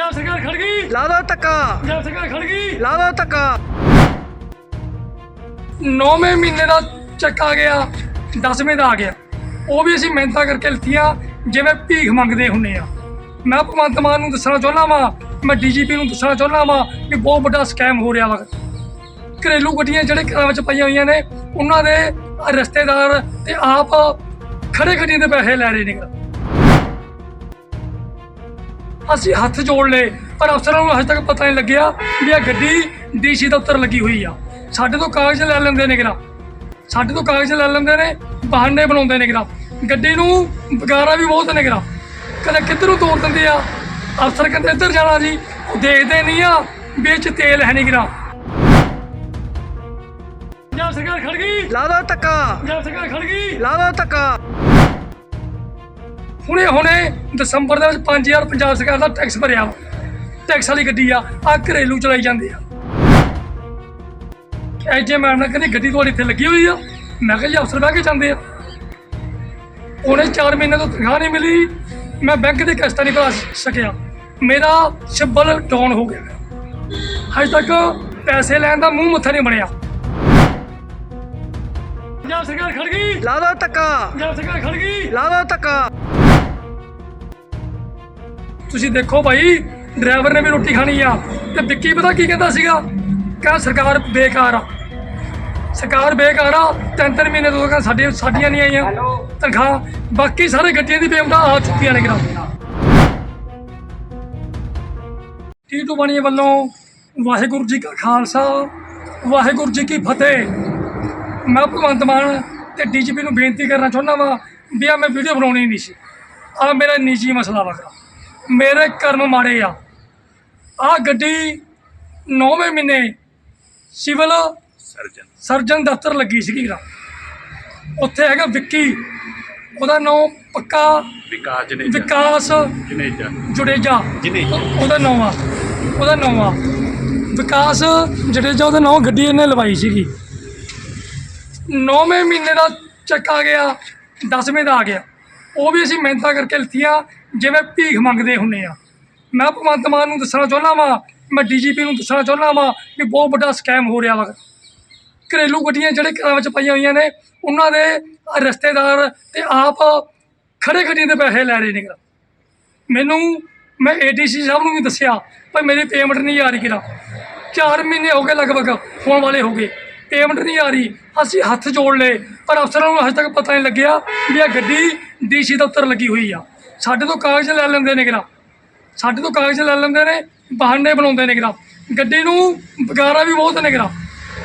ਪੰਜਾਬ ਸਰਕਾਰ ਖੜ ਗਈ। ਲਾ ਦੋ ਧੱਕਾ। ਪੰਜਾਬ ਸਰਕਾਰ ਖੜ ਗਈ। ਲਾ ਦੋ ਧੱਕਾ। 9ਵੇਂ ਮਹੀਨੇ ਦਾ ਚੱਕ ਆ ਗਿਆ 10ਵੇਂ ਦਾ ਆ ਗਿਆ। ਉਹ ਵੀ ਅਸੀਂ ਮਿਹਨਤਾਂ ਕਰਕੇ ਲਿੱਤੀਆਂ ਜਿਵੇਂ ਭੀਖ ਮੰਗਦੇ ਹੁੰਨੇ ਆ। ਮੈਂ ਭਗਵੰਤ ਮਾਨ ਨੂੰ ਦੱਸਣਾ ਚਾਹੁੰਦਾ ਵਾਂ ਮੈਂ ਡੀਜੀਪੀ ਨੂੰ ਦੱਸਣਾ ਚਾਹੁੰਦਾ ਵਾਂ ਕਿ ਬਹੁਤ ਵੱਡਾ ਸਕੈਮ ਹੋ ਰਿਹਾ ਵਾ। ਘਰੇਲੂ ਗੱਡੀਆਂ ਜਿਹੜੇ ਘਰਾਂ ਵਿੱਚ ਪਈਆਂ ਹੋਈਆਂ ਨੇ ਉਹਨਾਂ ਦੇ ਰਿਸ਼ਤੇਦਾਰ ਤੇ ਆਪ ਖੜੇ ਗੱਡੀਆਂ ਦੇ ਪੈਸੇ ਲੈ ਰਹੇ ਨੇ। ਅਸੀਂ ਹੱਥ ਜੋੜ ਲਏ ਪਰ ਅਫਸਰਾਂ ਨੂੰ ਹਜੇ ਤੱਕ ਪਤਾ ਨਹੀਂ ਲੱਗਿਆ ਵੀ ਇਹ ਗੱਡੀ ਡੀਸੀ ਦਫ਼ਤਰ ਲੱਗੀ ਹੋਈ ਆ। ਸਾਡੇ ਤੋਂ ਕਾਗਜ਼ ਲੈ ਲੈਂਦੇ ਨੇ ਕਿਰਾ ਸਾਡੇ ਤੋਂ ਕਾਗਜ਼ ਲੈ ਲੈਂਦੇ ਨੇ ਬਹਾਨੇ ਬਣਾਉਂਦੇ ਨੇ ਕਿਰਾ ਗੱਡੀ ਨੂੰ ਵਗਾਰਾ ਵੀ ਬਹੁਤ ਨੇ ਕਿਰਾ ਕਦੇ ਕਿੱਧਰ ਤੋੜ ਦਿੰਦੇ ਆ? ਅਫਸਰ ਕਹਿੰਦੇ ਇੱਧਰ ਜਾਣਾ ਜੀ ਦੇਖਦੇ ਨਹੀਂ ਆ ਵੀ ਇਹ 'ਚ ਤੇਲ ਹੈ ਨਹੀਂ ਕਿਰਾ ਪੰਜਾਬ ਸਰਕਾਰ ਖੜ ਗਈ। ਲਾ ਦੋ ਧੱਕਾ ਪੰਜਾਬ ਸਰਕਾਰ ਖੜ ਗਈ। ਲਾ ਦੋ ਧੱਕਾ ਹੁਣੇ ਹੁਣੇ ਦਸੰਬਰ ਦੇ ਵਿੱਚ 5000 ਪੰਜਾਬ ਸਰਕਾਰ ਦਾ ਟੈਕਸ ਭਰਿਆ ਵਾ। ਟੈਕਸ ਵਾਲੀ ਗੱਡੀ ਆ ਆ ਘਰੇਲੂ ਚਲਾਈ ਜਾਂਦੇ ਆ। ਐਜੇ ਮੈਡਮ ਨੇ ਕਹਿੰਦੀ ਗੱਡੀ ਤੁਹਾਡੀ ਇੱਥੇ ਲੱਗੀ ਹੋਈ ਆ ਮੈਂ ਕਿਹਾ ਜੀ ਅਫਸਰ ਬਹਿ ਕੇ ਜਾਂਦੇ ਆ। ਉਹਨੇ 4 ਮਹੀਨੇ ਤੋਂ ਤਨਖਾਹ ਨਹੀਂ ਮਿਲੀ ਮੈਂ ਬੈਂਕ ਦੇ ਕਿਸ਼ਤਾਂ ਨਹੀਂ ਭਰਾ ਸਕਿਆ। ਮੇਰਾ ਸਿਬਲ ਡਾਊਨ ਹੋ ਗਿਆ। ਹਜੇ ਤੱਕ ਪੈਸੇ ਲੈਣ ਦਾ ਮੂੰਹ ਮੱਥਾ ਨਹੀਂ ਬਣਿਆ। ਪੰਜਾਬ ਸਰਕਾਰ ਖੜ ਗਈ। ਲਾ ਦੋ ਧੱਕਾ ਪੰਜਾਬ ਸਰਕਾਰ ਖੜ ਗਈ। ਲਾ ਦੋ ਧੱਕਾ ਤੁਸੀਂ ਦੇਖੋ ਭਾਈ ਡਰਾਈਵਰ ਨੇ ਵੀ ਰੋਟੀ ਖਾਣੀ ਆ। ਤੇ ਵਿੱਕੀ ਪਤਾ ਕੀ ਕਹਿੰਦਾ ਸੀਗਾ? ਕਹ ਸਰਕਾਰ ਬੇਕਾਰ ਆ। ਸਰਕਾਰ ਬੇਕਾਰ ਆ ਤਿੰਨ ਤਿੰਨ ਮਹੀਨੇ ਤੋਂ ਕਹਿੰਦਾ ਸਾਡੀ ਸਾਡੀਆਂ ਨਹੀਂ ਆਈਆਂ। ਤਨਖਾਹ ਬਾਕੀ ਸਾਰੇ ਗੱਡੀਆਂ ਦੀ ਪੇਮੈਂਟਾਂ ਆ ਚੁੱਕੀਆਂ ਨੇ ਕਿਰਾ ਟੀਟੂ ਬਣੀ ਵੱਲੋਂ ਵਾਹਿਗੁਰੂ ਜੀ ਕਾ ਖਾਲਸਾ ਵਾਹਿਗੁਰੂ ਜੀ ਕੀ ਫਤਿਹ। ਮੈਂ ਭਗਵੰਤ ਮਾਨ ਤੇ ਡੀਜੀਪੀ ਨੂੰ ਬੇਨਤੀ ਕਰਨਾ ਚਾਹੁੰਦਾ ਵਾਂ ਵੀ ਆ ਮੈਂ ਵੀਡੀਓ ਬਣਾਉਣੀ ਨਹੀਂ ਸੀ। ਆ ਮੇਰਾ ਨਿੱਜੀ ਮਸਲਾ ਵਗਾ ਮੇਰੇ ਕਰਮ ਮਾੜੇ ਆ। ਆ ਗੱਡੀ 9ਵੇਂ ਮਹੀਨੇ ਸਿਵਲ ਸਰਜਨ। ਸਰਜਨ ਦਫ਼ਤਰ ਲੱਗੀ ਸੀਗੀ ਰਾ ਉੱਥੇ ਹੈਗਾ ਵਿੱਕੀ। ਉਹਦਾ ਨਾਮ ਪੱਕਾ ਵਿਕਾਸ ਜਨੇਜਾ ਵਿਕਾਸ ਜਨੇਜਾ ਜੁੜੇਜਾ ਜਨੇਜਾ ਉਹ- ਉਹਦਾ ਨਾਮ ਆ। ਉਹਦਾ ਨਾਮ ਆ। ਵਿਕਾਸ ਜਡੇਜਾ ਉਹਦਾ ਨਾਮ ਗੱਡੀ ਇਹਨੇ ਲਵਾਈ ਸੀਗੀ। 9ਵੇਂ ਮਹੀਨੇ ਦਾ ਚੱਕ ਆ ਗਿਆ। 10ਵੇਂ ਦਾ ਆ ਗਿਆ। ਉਹ ਵੀ ਅਸੀਂ ਮਿਹਨਤਾਂ ਕਰਕੇ ਲਿੱਤੀਆਂ। ਜਿਵੇਂ ਭੀਖ ਮੰਗਦੇ ਹੁੰਨੇ ਆ। ਮੈਂ ਭਗਵੰਤ ਮਾਨ ਨੂੰ ਦੱਸਣਾ ਚਾਹੁੰਦਾ ਵਾਂ, ਮੈਂ ਡੀਜੀਪੀ ਨੂੰ ਦੱਸਣਾ ਚਾਹੁੰਦਾ ਵਾਂ ਵੀ ਬਹੁਤ ਵੱਡਾ ਸਕੈਮ ਹੋ ਰਿਹਾ ਵਾ। ਘਰੇਲੂ ਗੱਡੀਆਂ ਜਿਹੜੇ ਘਰਾਂ ਵਿੱਚ ਪਈਆਂ ਹੋਈਆਂ ਨੇ, ਉਹਨਾਂ ਦੇ ਰਿਸ਼ਤੇਦਾਰ ਤੇ ਆਪ ਖੜੇ ਗੱਡੀਆਂ ਦੇ ਪੈਸੇ ਲੈ ਰਹੇ ਨੇ। ਮੈਨੂੰ, ਮੈਂ ਏਡੀਸੀ ਸਾਹਿਬ ਨੂੰ ਵੀ ਦੱਸਿਆ ਪਰ ਮੇਰੀ ਪੇਮੈਂਟ ਨਹੀਂ ਆ ਰਹੀ ਕਿਰਾ 4 ਮਹੀਨੇ ਹੋ ਗਏ ਲਗਭਗ ਹੋਣ ਵਾਲੇ ਹੋ ਗਏ। ਪੇਮੈਂਟ ਨਹੀਂ ਆ ਰਹੀ, ਅਸੀਂ ਹੱਥ ਜੋੜ ਲਏ, ਪਰ ਅਫਸਰਾਂ ਨੂੰ ਹਜੇ ਤੱਕ ਪਤਾ ਨਹੀਂ ਲੱਗਿਆ ਵੀ ਇਹ ਗੱਡੀ ਡੀਸੀ ਦਫ਼ਤਰ ਲੱਗੀ ਹੋਈ ਆ। ਸਾਡੇ ਤੋਂ ਕਾਗਜ਼ ਲੈ ਲੈਂਦੇ ਨੇ ਕਿਰਾ ਸਾਡੇ ਤੋਂ ਕਾਗਜ਼ ਲੈ ਲੈਂਦੇ ਨੇ, ਬਹਾਨੇ ਬਣਾਉਂਦੇ ਨੇ ਕਿਰਾ ਗੱਡੀ ਨੂੰ ਵਗਾਰਾ ਵੀ ਬਹੁਤ ਨੇ ਕਿਰਾ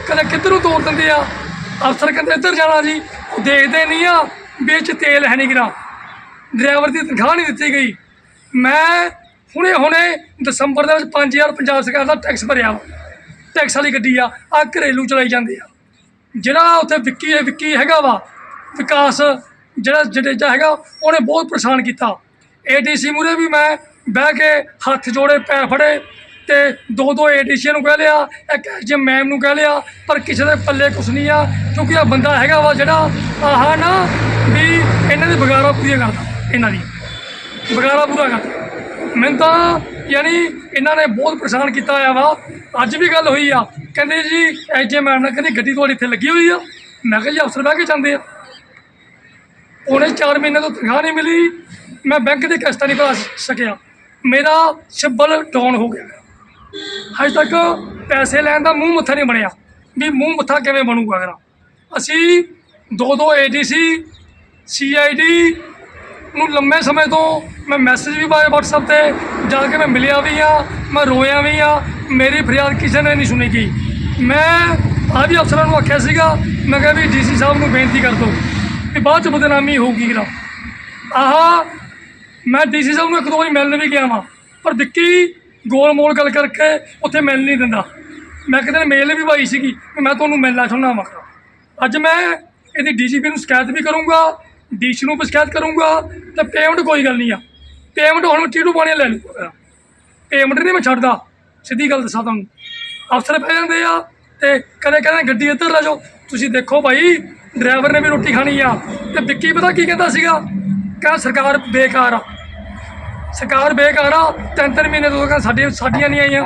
ਕਦੇ ਕਿੱਧਰੋਂ ਨੂੰ ਤੋੜ ਦਿੰਦੇ ਆ? ਅਫਸਰ ਕਹਿੰਦੇ ਇੱਧਰ ਜਾਣਾ ਜੀ। ਉਹ ਦੇਖਦੇ ਨਹੀਂ ਆ ਵੀ ਤੇਲ ਹੈ ਨਹੀਂ ਕਿਰਾ ਡਰਾਈਵਰ ਦੀ ਤਨਖਾਹ ਨਹੀਂ ਦਿੱਤੀ ਗਈ। ਮੈਂ ਹੁਣੇ ਹੁਣੇ ਦਸੰਬਰ ਦੇ ਵਿੱਚ 5000 ਪੰਜਾਬ ਸਰਕਾਰ ਦਾ ਟੈਕਸ ਭਰਿਆ ਵਾ। ਟੈਕਸ ਵਾਲੀ ਗੱਡੀ ਆ ਆ ਘਰੇਲੂ ਚਲਾਈ ਜਾਂਦੇ ਆ। ਜਿਹੜਾ ਉੱਥੇ ਵਿੱਕੀ ਹੈ ਵਿੱਕੀ ਹੈਗਾ ਵਾ, ਵਿਕਾਸ, ਜਿਹੜਾ ਜਡੇਜਾ ਹੈਗਾ, ਉਹਨੇ ਬਹੁਤ ਪਰੇਸ਼ਾਨ ਕੀਤਾ। ਏਡੀਸੀ ਮੂਰੇ ਵੀ ਮੈਂ ਬਹਿ ਕੇ ਹੱਥ ਜੋੜੇ ਪੈਰ ਫੜੇ ਤੇ ਦੋ ਦੋ ਏਡੀਸੀ ਨੂੰ ਕਹਿ ਲਿਆ, ਇੱਕ ਜੇ ਮੈਮ ਨੂੰ ਕਹਿ ਲਿਆ, ਪਰ ਕਿਸੇ ਦੇ ਪੱਲੇ ਕੁਛ ਨਹੀਂ ਆ, ਕਿਉਂਕਿ ਆ ਬੰਦਾ ਹੈਗਾ ਵਾ ਜਿਹੜਾ ਆਹ ਨਾ ਵੀ ਇਹਨਾਂ ਦੀ ਬਗਾਰਾ ਪੂਰੀਆਂ ਕਰਦਾ, ਇਹਨਾਂ ਦੀ ਬਗਾਰਾ ਪੂਰਾ ਕਰਦਾ। ਮੈਨੂੰ ਤਾਂ ਯਾਨੀ ਇਹਨਾਂ ਨੇ ਬਹੁਤ ਪਰੇਸ਼ਾਨ ਕੀਤਾ ਹੋਇਆ ਵਾ। ਅੱਜ ਵੀ ਗੱਲ ਹੋਈ ਆ, ਕਹਿੰਦੇ ਜੀ ਐਜੇ ਮੈਮ ਨੇ ਕਹਿੰਦੀ ਗੱਡੀ ਤੁਹਾਡੀ ਇੱਥੇ ਲੱਗੀ ਹੋਈ ਆ। ਮੈਂ ਕਿਹਾ ਜੀ ਅਫਸਰ ਬਹਿ ਕੇ ਜਾਂਦੇ ਆ। ਉਹਨੇ 4 ਮਹੀਨੇ ਤੋਂ ਤਨਖਾਹ ਨਹੀਂ ਮਿਲੀ ਮੈਂ ਬੈਂਕ ਦੀ ਕਿਸ਼ਤਾਂ ਨਹੀਂ ਭਰਾ ਸਕਿਆ। ਮੇਰਾ ਸਿਬਲ ਡਾਊਨ ਹੋ ਗਿਆ। ਹਜੇ ਤੱਕ ਪੈਸੇ ਲੈਣ ਦਾ ਮੂੰਹ ਮੱਥਾ ਨਹੀਂ ਬਣਿਆ ਵੀ ਮੂੰਹ ਮੱਥਾ ਕਿਵੇਂ ਬਣੂਗਾ ਅਗਰ ਅਸੀਂ ਦੋ ਦੋ ਏਡੀਸੀ ਸੀਆਈਡੀ ਨੂੰ ਲੰਮੇ ਸਮੇਂ ਤੋਂ ਮੈਂ ਮੈਸੇਜ ਵੀ ਪਾਏ WhatsApp ਤੇ, ਜਾ ਕੇ ਮੈਂ ਮਿਲਿਆ ਵੀ ਆ ਮੈਂ ਰੋਇਆ ਵੀ ਆ ਮੇਰੀ ਫਰਿਆਦ ਕਿਸੇ ਨੇ ਨਹੀਂ ਸੁਣੀ ਗਈ। ਮੈਂ ਆ ਵੀ ਅਫਸਰਾਂ ਨੂੰ ਆਖਿਆ ਸੀਗਾ, ਮੈਂ ਕਿਹਾ ਵੀ ਡੀਸੀ ਸਾਹਿਬ ਨੂੰ ਬੇਨਤੀ ਕਰ ਦਿਓ ਕਿ ਬਾਅਦ ਚ ਬਦਨਾਮੀ ਹੋਊਗੀ ਕਿਰਾ ਆਹ ਮੈਂ ਡੀਸੀ ਸਾਹਿਬ ਨੂੰ ਇੱਕ ਦੋ ਵਾਰੀ ਮਿਲਣ ਵੀ ਗਿਆ ਵਾਂ, ਪਰ ਦਿੱਕੀ ਗੋਲ ਮੋਲ ਗੱਲ ਕਰਕੇ ਉੱਥੇ ਮਿਲ ਨਹੀਂ ਦਿੰਦਾ। ਮੈਂ ਕਿਤੇ ਮੇਲ ਵੀ ਪਾਈ ਸੀਗੀ ਮੈਂ ਤੁਹਾਨੂੰ ਮਿਲਣਾ ਚਾਹੁੰਦਾ ਵਾਂ। ਅੱਜ ਮੈਂ ਇਹਦੀ ਡੀਜੀਪੀ ਨੂੰ ਸ਼ਿਕਾਇਤ ਵੀ ਕਰੂੰਗਾ ਡੀਸੀ ਨੂੰ ਵੀ ਸ਼ਿਕਾਇਤ ਕਰੂੰਗਾ, ਤੇ ਪੇਮੈਂਟ ਕੋਈ ਗੱਲ ਨਹੀਂ ਆ। ਪੇਮੈਂਟ ਹੁਣ ਟੀਟੂ ਪਾਣੀ ਲੈ ਲੂਗਾ ਪੇਮੈਂਟ ਨਹੀਂ ਮੈਂ ਛੱਡਦਾ, ਸਿੱਧੀ ਗੱਲ ਦੱਸਾਂ ਤੁਹਾਨੂੰ। ਅਫਸਰ ਪੈ ਜਾਂਦੇ ਆ ਤੇ ਕਦੇ ਕਦੇ ਗੱਡੀ ਇੱਧਰ ਲੈ ਜਾਓ। ਤੁਸੀਂ ਦੇਖੋ ਭਾਈ ਡਰਾਈਵਰ ਨੇ ਵੀ ਰੋਟੀ ਖਾਣੀ ਆ। ਤੇ ਵਿੱਕੀ ਪਤਾ ਕੀ ਕਹਿੰਦਾ ਸੀਗਾ? ਕਹਿੰਦਾ ਸਰਕਾਰ ਬੇਕਾਰ ਆ। ਸਰਕਾਰ ਬੇਕਾਰ ਆ ਤਿੰਨ ਤਿੰਨ ਮਹੀਨੇ ਤੋਂ ਤੱਕ ਸਾਡੇ ਸਾਡੀਆਂ ਨਹੀਂ ਆਈਆਂ।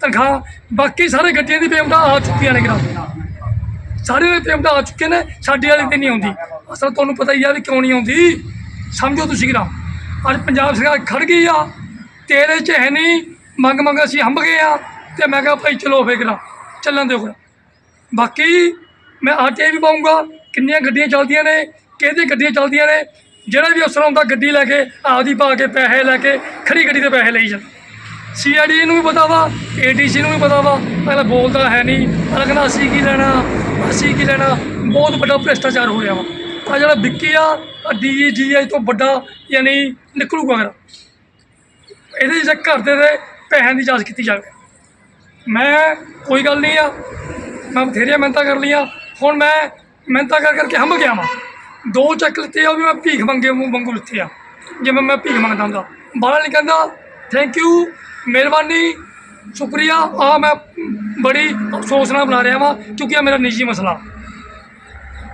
ਤਨਖਾਹ ਬਾਕੀ ਸਾਰੇ ਗੱਡੀਆਂ ਦੀ ਪੇਮੈਂਟਾਂ ਆ ਚੁੱਕੀਆਂ ਨੇ ਗਰਾ ਸਾਰੇ ਦੇ ਪੇਮੈਂਟਾਂ ਆ ਚੁੱਕੇ ਨੇ ਸਾਡੀ ਵਾਲੀ ਤੇ ਨਹੀਂ ਆਉਂਦੀ। ਅਸਲ ਤੁਹਾਨੂੰ ਪਤਾ ਹੀ ਆ ਵੀ ਕਿਉਂ ਨਹੀਂ ਆਉਂਦੀ। ਸਮਝੋ ਤੁਸੀਂ ਗਰਾ ਅੱਜ ਪੰਜਾਬ ਸਰਕਾਰ ਖੜ ਗਈ ਆ ਤੇਰੇ ਚ ਹੈ ਨਹੀਂ ਮੰਗ ਮੰਗ ਅਸੀਂ ਹੰਬ ਗਏ ਆ ਤੇ ਮੈਂ ਕਿਹਾ ਭਾਈ ਚਲੋ ਫੇਕਰਾ ਚੱਲਣ ਦਿਓ ਬਾਕੀ ਮੈਂ ਆਰਟੀਆਈ ਵੀ ਪਾਉਂਗਾ ਕਿੰਨੀਆਂ ਗੱਡੀਆਂ ਚੱਲਦੀਆਂ ਨੇ ਕਿਹਦੀਆਂ ਗੱਡੀਆਂ ਚੱਲਦੀਆਂ ਨੇ ਜਿਹੜਾ ਵੀ ਅਫਸਰ ਆਉਂਦਾ ਗੱਡੀ ਲੈ ਕੇ, ਆਪਦੀ ਪਾ ਕੇ ਪੈਸੇ ਲੈ ਕੇ ਖੜੀ ਗੱਡੀ ਦੇ ਪੈਸੇ ਲਈ ਜਾਂਦਾ। ਸੀਆਈਡੀ ਨੂੰ ਵੀ ਪਤਾ ਵਾ ਏਡੀਸੀ ਨੂੰ ਵੀ ਪਤਾ ਵਾ ਪਹਿਲਾਂ ਬੋਲਦਾ ਹੈ ਨਹੀਂ, ਅਗਲਾ ਕਹਿੰਦਾ ਅਸੀਂ ਕੀ ਲੈਣਾ, ਅਸੀਂ ਕੀ ਲੈਣਾ, ਬਹੁਤ ਵੱਡਾ ਭ੍ਰਿਸ਼ਟਾਚਾਰ ਹੋ ਰਿਹਾ ਵਾ। ਆ ਜਿਹੜਾ ਵਿੱਕੀ ਆ ਡੀ ਡੀਆਈ ਤੋਂ ਵੱਡਾ ਯਾਨੀ ਨਿਕਲੂਗਾ ਅਗਰ ਇਹਦੇ ਜਿਹੜੇ ਘਰ ਦੇ ਦੇ ਪੈਸਿਆਂ ਦੀ ਜਾਂਚ ਕੀਤੀ ਜਾਵੇ। ਮੈਂ ਕੋਈ ਗੱਲ ਨਹੀਂ ਆ, ਮੈਂ ਬਥੇਰੀਆਂ ਮਿਹਨਤਾਂ ਕਰ ਲਈਆਂ, ਹੁਣ ਮੈਂ ਮਿਹਨਤਾਂ ਕਰ ਕਰਕੇ ਹੰਭ ਗਿਆ ਵਾਂ। ਦੋ ਚੱਕ ਲਿੱਤੇ ਆ, ਉਹ ਵੀ ਮੈਂ ਭੀਖ ਮੰਗੇ ਮੂੰਹ ਵਾਂਗੂ ਲਿੱਤੇ ਆ। ਜਿਵੇਂ ਮੈਂ ਭੀਖ ਮੰਗਦਾ ਹੁੰਦਾ। ਬਾਹਰ ਨਹੀਂ ਕਹਿੰਦਾ ਥੈਂਕ ਯੂ ਮਿਹਰਬਾਨੀ, ਸ਼ੁਕਰੀਆ। ਆ ਮੈਂ ਬੜੀ ਅਫਸੋਸ ਨਾਲ ਬਣਾ ਰਿਹਾ ਵਾਂ, ਕਿਉਂਕਿ ਇਹ ਮੇਰਾ ਨਿੱਜੀ ਮਸਲਾ।